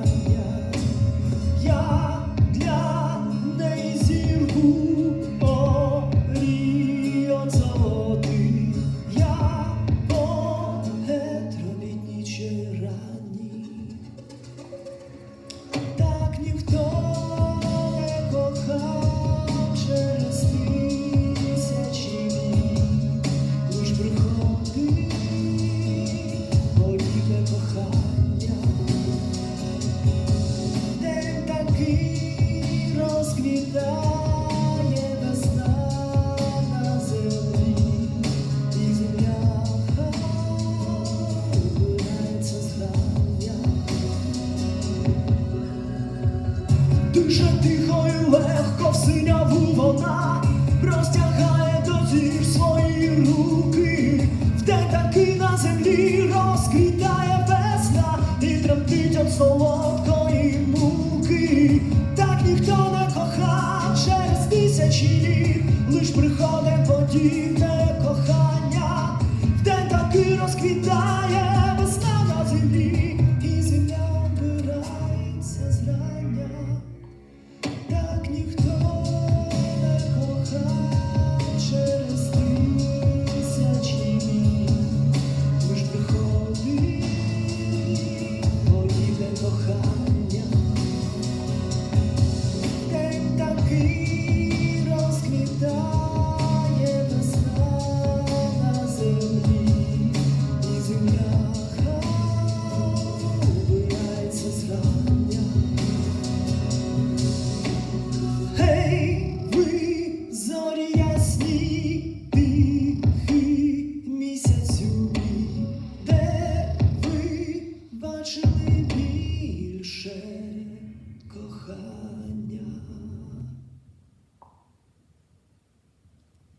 Maya. Дуже тихо і легко в синяву вона розтягає до зір свої руки, в день таки на землі. приходить подібне кохання, в день таки розквітає. う。